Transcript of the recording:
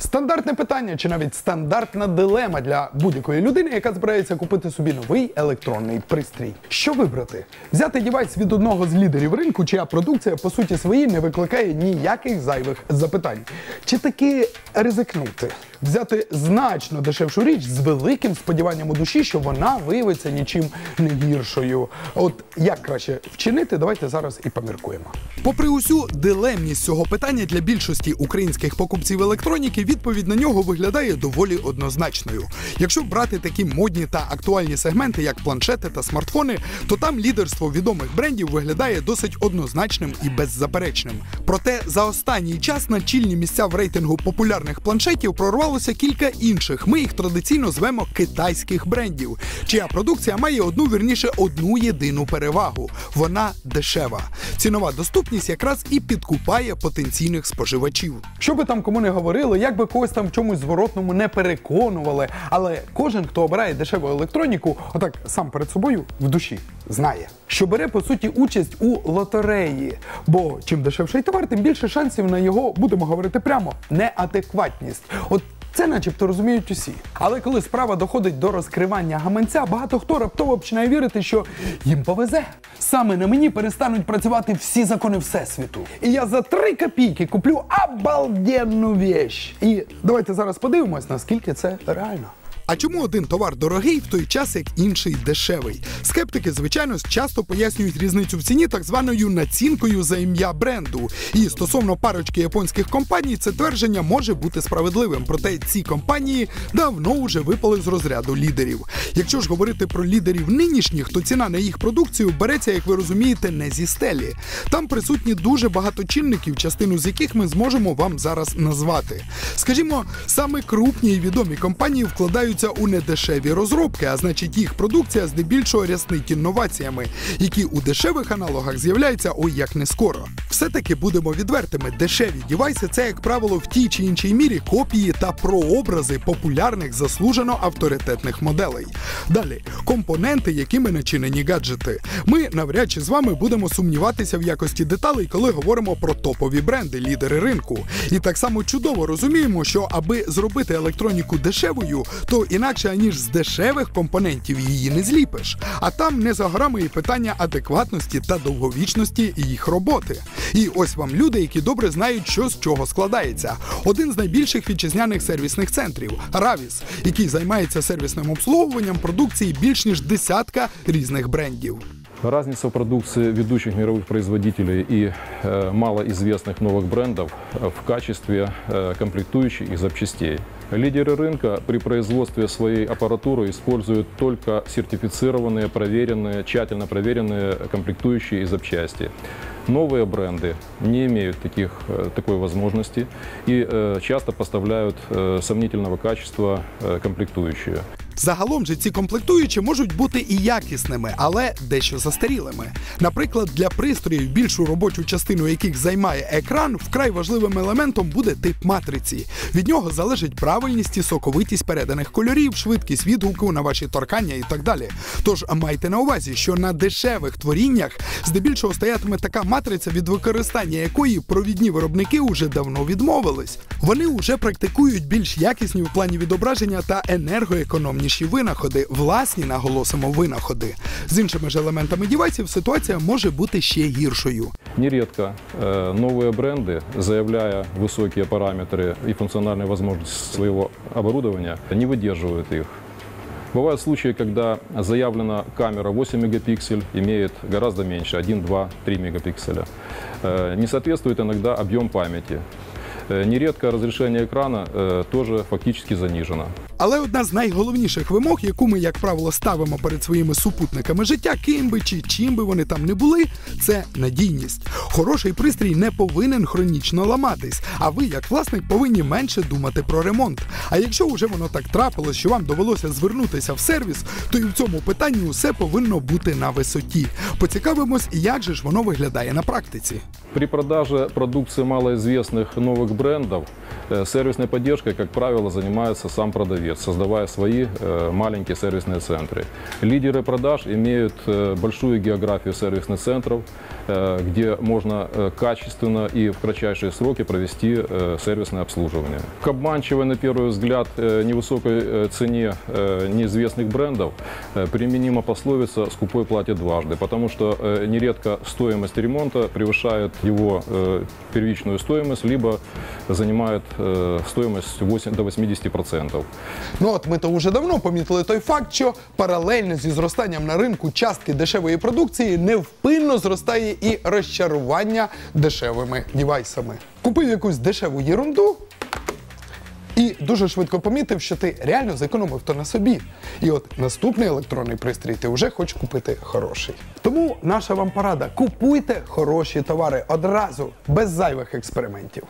Стандартне питання чи навіть стандартна дилема для будь-якої людини, яка збирається купити собі новий електронний пристрій. Що вибрати? Взяти дівайс від одного з лідерів ринку, чия продукція по суті своїй не викликає ніяких зайвих запитань. Чи таки ризикнути? Взяти значно дешевшу річ з великим сподіванням у душі, що вона виявиться нічим не гіршою. От як краще вчинити, давайте зараз і поміркуємо. Попри усю дилемність цього питання для більшості українських покупців електроніки, відповідь на нього виглядає доволі однозначною. Якщо брати такі модні та актуальні сегменти, як планшети та смартфони, то там лідерство відомих брендів виглядає досить однозначним і беззаперечним. Проте за останній час на чільні місця в рейтингу популярних планшетів прорвалося кілька інших. Ми їх традиційно звемо китайських брендів, чия продукція має одну вірніше одну єдину перевагу: вона дешева. Цінова доступність якраз і підкупає потенційних споживачів. Що би там кому не говорили, як би когось там в чомусь зворотному не переконували, але кожен, хто обирає дешеву електроніку, отак сам перед собою в душі знає, що бере по суті участь у лотереї. Бо чим дешевший товар, тим більше шансів на його, будемо говорити прямо, неадекватність. От це начебто розуміють усі. Але коли справа доходить до розкривання гаманця, багато хто раптово починає вірити, що їм повезе. Саме на мені перестануть працювати всі закони Всесвіту. І я за три копійки куплю обалденну віч. І давайте зараз подивимось, наскільки це реально. А чому один товар дорогий в той час, як інший дешевий? Скептики, звичайно, часто пояснюють різницю в ціні так званою націнкою за ім'я бренду. І стосовно парочки японських компаній, це твердження може бути справедливим. Проте ці компанії давно вже випали з розряду лідерів. Якщо ж говорити про лідерів нинішніх, то ціна на їх продукцію береться, як ви розумієте, не зі стелі. Там присутні дуже багато чинників, частину з яких ми зможемо вам зараз назвати. Скажімо, саме крупні і відомі компанії вкладаються у недешеві розробки, а значить їх продукція здебільшого ряснить інноваціями, які у дешевих аналогах з'являються ой як не скоро. Все-таки будемо відвертими. Дешеві дівайси це, як правило, в тій чи іншій мірі копії та прообрази популярних заслужено авторитетних моделей. Далі компоненти, якими начинені гаджети. Ми навряд чи з вами будемо сумніватися в якості деталей, коли говоримо про топові бренди, лідери ринку. І так само чудово розуміємо, що аби зробити електроніку дешевою, то інакше аніж з дешевих компонентів її не зліпиш. А там не за горами і питання адекватності та довговічності їх роботи. І ось вам люди, які добре знають, що з чого складається. Один з найбільших вітчизняних сервісних центрів Равіс, який займається сервісним обслуговуванням продукції більш ніж десятка різних брендів. Разница в продукции ведущих мировых производителей и э, малоизвестных новых брендов э, в качестве э, комплектующих и запчастей. Лидеры рынка при производстве своей аппаратуры используют только сертифицированные, проверенные, тщательно проверенные комплектующие и запчасти. Новые бренды не имеют таких, такой возможности и часто поставляют сомнительного качества комплектующие. Загалом же ці комплектуючі можуть бути і якісними, але дещо застарілими. Наприклад, для пристроїв, більшу робочу частину яких займає екран, вкрай важливим елементом буде тип матриці. Від нього залежить правильність і соковитість переданих кольорів, швидкість відгуку на ваші торкання і так далі. Тож майте на увазі, що на дешевих творіннях здебільшого стоятиме така матриця, від використання якої провідні виробники уже давно відмовились. Вони вже практикують більш якісні в плані відображення та енергоекономніші винаходи, власні наголосимо винаходи. З іншими ж елементами дівайсів ситуація може бути ще гіршою. Нередко э, новые бренды, заявляя высокие параметры и функциональные возможности своего оборудования, не выдерживают их. Бывают случаи, когда заявлена камера 8 мегапиксель, имеет гораздо меньше, 1, 2, 3 мегапикселя. Э, Не соответствует иногда объем памяти. Э, Нередко разрешение экрана э, тоже фактически занижено. Але одна з найголовніших вимог, яку ми, як правило, ставимо перед своїми супутниками життя, ким би чи чим би вони там не були, це надійність. Хороший пристрій не повинен хронічно ламатись, а ви, як власник, повинні менше думати про ремонт. А якщо вже воно так трапилось, що вам довелося звернутися в сервіс, то і в цьому питанні усе повинно бути на висоті. Поцікавимось, як же ж воно виглядає на практиці. При продаже продукции малоизвестных новых брендов э, сервисной поддержкой, как правило, занимается сам Продавец, создавая свои э, маленькие сервисные центры. Лидеры продаж имеют э, большую географию сервисных центров, э, где можно качественно и в кратчайшие сроки провести сервисное обслуживание. К обманчивой, на первый взгляд, невысокой цене неизвестных брендов применима пословица «скупой платит дважды», потому что нередко стоимость ремонта превышает его первичную стоимость, либо занимает стоимость 8 до 80%. Ну от ми то вже давно помітили той факт, що паралельно зі зростанням на ринку частки дешевої продукції невпинно зростає і розчарування дешевими дівайсами. Купив якусь дешеву єрунду. І дуже швидко помітив, що ти реально зекономив то на собі. І от наступний електронний пристрій ти вже хочеш купити хороший. Тому наша вам порада: купуйте хороші товари одразу, без зайвих експериментів.